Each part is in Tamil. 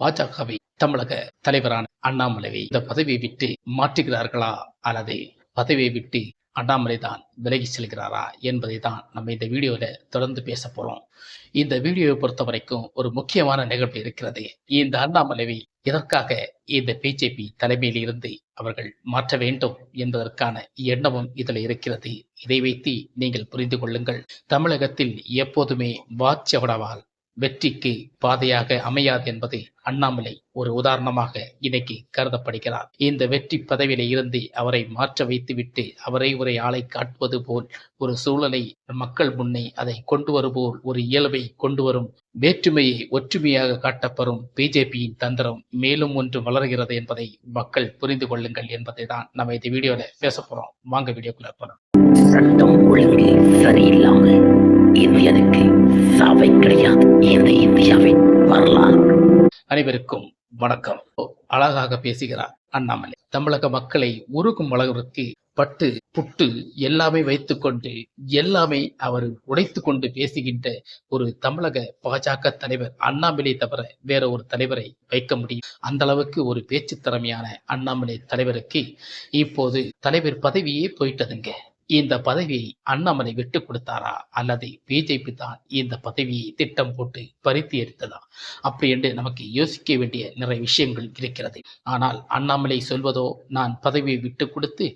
பாஜகவை தமிழக தலைவரான அண்ணாமலையை இந்த பதவியை விட்டு மாற்றுகிறார்களா அல்லது பதவியை விட்டு அண்ணாமலை தான் விலகி செல்கிறாரா என்பதை தான் நம்ம இந்த வீடியோவில் தொடர்ந்து பேச போகிறோம் இந்த வீடியோவை பொறுத்த வரைக்கும் ஒரு முக்கியமான நிகழ்வு இருக்கிறது. இந்த அண்ணாமலைவை இதற்காக இந்த பிஜேபி தலைமையில் இருந்து அவர்கள் மாற்ற வேண்டும் என்பதற்கான எண்ணமும் இதில் இருக்கிறது. இதை வைத்து நீங்கள் புரிந்து கொள்ளுங்கள். தமிழகத்தில் எப்போதுமே வாச்சவடவால் வெற்றிக்கு பாதையாக அமையாது என்பது அண்ணாமலை ஒரு உதாரணமாக இன்னைக்கு கருதப்படுகிறார். இந்த வெற்றி பதவியில இருந்து அவரை மாற்ற வைத்துவிட்டு அவரை ஒரு ஆளை காட்டுவது போல் ஒரு சூழலை மக்கள் முன்னே அதை கொண்டு வருபோல் ஒரு இயல்பை கொண்டு வரும் வேற்றுமையை ஒற்றுமையாக காட்டப்பெறும் பிஜேபியின் தந்திரம் மேலும் ஒன்று வளர்கிறது என்பதை மக்கள் புரிந்து கொள்ளுங்கள் என்பதை தான் நம்ம இந்த வீடியோல பேச போறோம். வாங்க வீடியோக்குள்ள போறோம் சட்டம் ஒழுங்கு சரியில்லாம சாவை கிடையாது. இந்த இந்தியாவின் வரலாறு. அனைவருக்கும் வணக்கம். அழகாக பேசுகிறார் அண்ணாமலை. தமிழக மக்களை உருகும் அளவிற்கு பட்டு புட்டு எல்லாமே வைத்துக்கொண்டு எல்லாமே அவர் உடைத்து கொண்டு பேசுகின்ற ஒரு தமிழக பாஜக தலைவர் அண்ணாமலை தவிர வேற ஒரு தலைவரை வைக்க முடியும். அந்த அளவுக்கு ஒரு பேச்சு திறமையான அண்ணாமலை தலைவருக்கு இப்போது தலைவர் பதவியே போயிட்டதுங்க. இந்த பதவியை அண்ணாமலை விட்டு கொடுத்தாரா? அல்லது பிஜேபி தான் இந்த பதவியை திட்டம் போட்டு பறித்து எடுத்ததா அப்படி என்று நமக்கு யோசிக்க வேண்டிய நிறைய விஷயங்கள் இருக்கிறது. ஆனால் அண்ணாமலை சொல்வதோ நான் பதவியை விட்டு கொடுத்து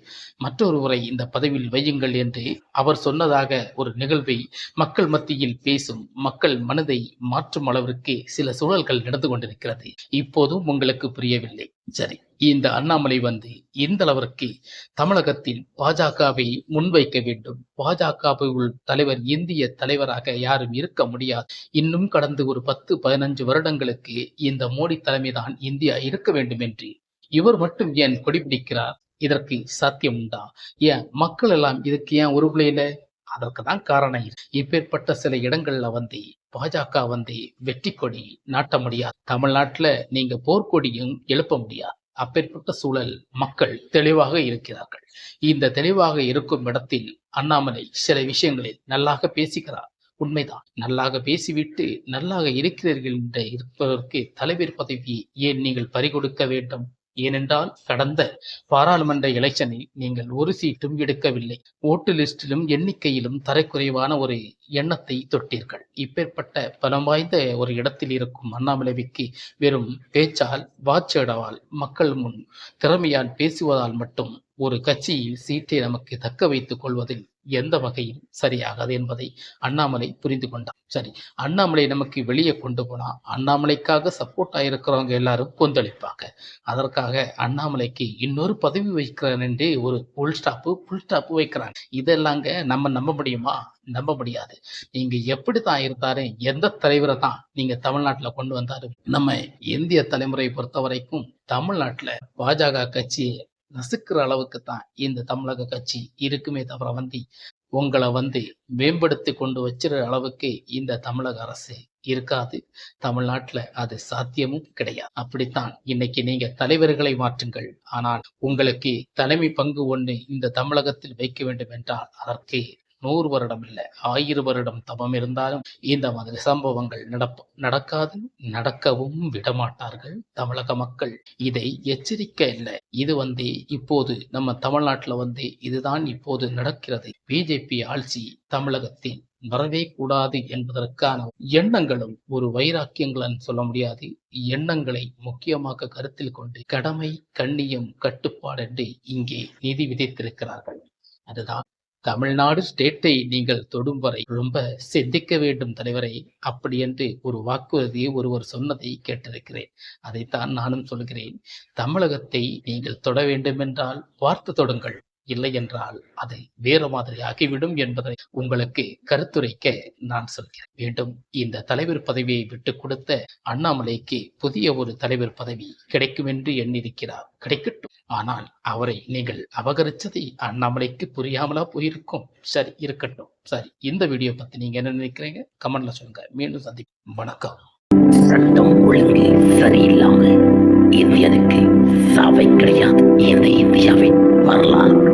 மற்றொருவரை இந்த பதவியில் வையுங்கள் என்று அவர் சொன்னதாக ஒரு நிகழ்வை மக்கள் மத்தியில் பேசும் மக்கள் மனதை மாற்றும் அளவிற்கு சில சூழல்கள் நடந்து கொண்டிருக்கிறது. இப்போதும் உங்களுக்கு புரியவில்லை. சரி இந்த அண்ணாமலை வந்து இந்த அளவிற்கு தமிழகத்தில் பாஜகவை முன்வைக்க வேண்டும்? பாஜகவுள் தலைவர் இந்திய தலைவராக யாரும் இருக்க முடியாது. இன்னும் கடந்து ஒரு பத்து பதினஞ்சு வருடங்களுக்கு இந்த மோடி தலைமைதான் இந்தியா இருக்க வேண்டும் என்று. இவர் மட்டும் ஏன் கொடிபிடிக்கிறார்? இதற்கு சாத்தியம் உண்டா? ஏன் மக்கள் எல்லாம் இதுக்கு ஏன் உருகுலையில அதற்கு தான் காரணம். இப்பேற்பட்ட சில இடங்கள்ல வந்து பாஜக வந்து வெற்றி கொடி நாட்ட முடியாது. தமிழ்நாட்டுல நீங்க போர்க்கொடியும் எழுப்ப முடியாது. அப்பேற்பட்ட சூழல் மக்கள் தெளிவாக இருக்கிறார்கள். இந்த தெளிவாக இருக்கும் இடத்தில் அண்ணாமலை சில விஷயங்களில் நல்லாக பேசுகிறார் உண்மைதான். நல்லாக பேசிவிட்டு நல்லாக இருக்கிறீர்கள் என்று இருப்பதற்கு தலைவர் பதவியை ஏன் நீங்கள் பறிகொடுக்க வேண்டும்? ஏனென்றால் கடந்த பாராளுமன்ற எலெக்ஷனில் நீங்கள் ஒரு சீட்டும் எடுக்கவில்லை. ஓட்டு லிஸ்டிலும் எண்ணிக்கையிலும் தரக்குறைவான ஒரு எண்ணத்தை தொட்டீர்கள். இப்பேற்பட்ட பலம் வாய்ந்த ஒரு இடத்தில் இருக்கும் அண்ணாமலைவிக்கு வெறும் பேச்சால் வாச்சேடவால் மக்கள் முன் திறமையால் பேசுவதால் மட்டும் ஒரு கட்சியில் சீட்டை நமக்கு தக்க வைத்துக் கொள்வதில் எந்த வகையும் சரியாகாது என்பதை அண்ணாமலை புரிந்து கொண்டார். சரி அண்ணாமலை நமக்கு வெளியே கொண்டு போனா அண்ணாமலைக்காக சப்போர்ட் ஆயிருக்கிறவங்க எல்லாரும் கொந்தளிப்பாங்க. அதற்காக அண்ணாமலைக்கு இன்னொரு பதவி வைக்கிறேன் என்று ஒரு ஃபுல் ஸ்டாப்பு புல் ஸ்டாப்பு வைக்கிறாங்க. இதெல்லாங்க நம்ம நம்ப முடியுமா? நம்ப முடியாது. நீங்க எப்படி தான் இருந்தாரு எந்த தலைவரை தான் நீங்க தமிழ்நாட்டுல கொண்டு வந்தாரு? நம்ம இந்திய தலைமுறை பொறுத்த வரைக்கும் தமிழ்நாட்டுல பாஜக கட்சி நசுக்கிற அளவுக்கு தான் இந்த தமிழக கட்சி இருக்குமே தவிர வந்து உங்களை வந்து மேம்படுத்தி கொண்டு வச்சிற அளவுக்கு இந்த தமிழக அரசு இருக்காது. தமிழ்நாட்டில் அது சாத்தியமும் கிடையாது. அப்படித்தான் இன்னைக்கு நீங்க தலைவர்களை மாற்றுங்கள். ஆனால் உங்களுக்கு தலைமை பங்கு ஒன்று இந்த தமிழகத்தில் வைக்க வேண்டும் என்றால் அதற்கு நூறு வருடம் இல்லை ஆயிரம் வருடம் தவம் இருந்தாலும் இந்த மாதிரி சம்பவங்கள் நடப்ப நடக்காது நடக்கவும் விடமாட்டார்கள் தமிழக மக்கள். இதை எச்சரிக்க இல்லை. இது வந்து இப்போது நம்ம தமிழ்நாட்டுல வந்து இதுதான் இப்போது நடக்கிறது. பிஜேபி ஆட்சி தமிழகத்தில் வரவே கூடாது என்பதற்கான எண்ணங்களும் ஒரு வைராக்கியங்களும் சொல்ல முடியாது. எண்ணங்களை முக்கியமாக கருத்தில் கொண்டு கடமை கண்ணியம் கட்டுப்பாடு இங்கே நிதி விதித்திருக்கிறார்கள். அதுதான் தமிழ்நாடு ஸ்டேட்டை நீங்கள் தொடும் வரை ரொம்ப சிந்திக்க வேண்டும் தலைவரை அப்படி என்று ஒரு வாக்குறுதியை ஒருவர் சொன்னதை கேட்டிருக்கிறேன். அதைத்தான் நானும் சொல்கிறேன். தமிழகத்தை நீங்கள் தொட வேண்டும் என்றால் பார்த்து தொடுங்கள். இல்லை என்றால் அது வேறு மாதிரி ஆகிவிடும் என்பதை உங்களுக்கு கருத்துரைக்க நான் சொல்கிறேன். மீண்டும் இந்த தலைவர் பதவியை விட்டு கொடுத்த அண்ணாமலைக்கு புதிய ஒரு தலைவர் பதவி கிடைக்கும் என்று எண்ணிருக்கிறார் கிடைக்கட்டும். ஆனால் அவரை நீங்கள் அபகரிச்சதை அண்ணாமலைக்கு புரியாமலா போயிருக்கும். சரி இருக்கட்டும். சரி இந்த வீடியோ பத்தி நீங்க என்ன நினைக்கிறீங்க? கமெண்ட்ல சொல்லுங்க. மீண்டும் சந்திப்போம். வணக்கம். சட்டம் ஒழுங்கு சரியில்லாம இந்தியனுக்கு சாவை கிடையாது. இந்த இந்தியாவின் வரலாறு.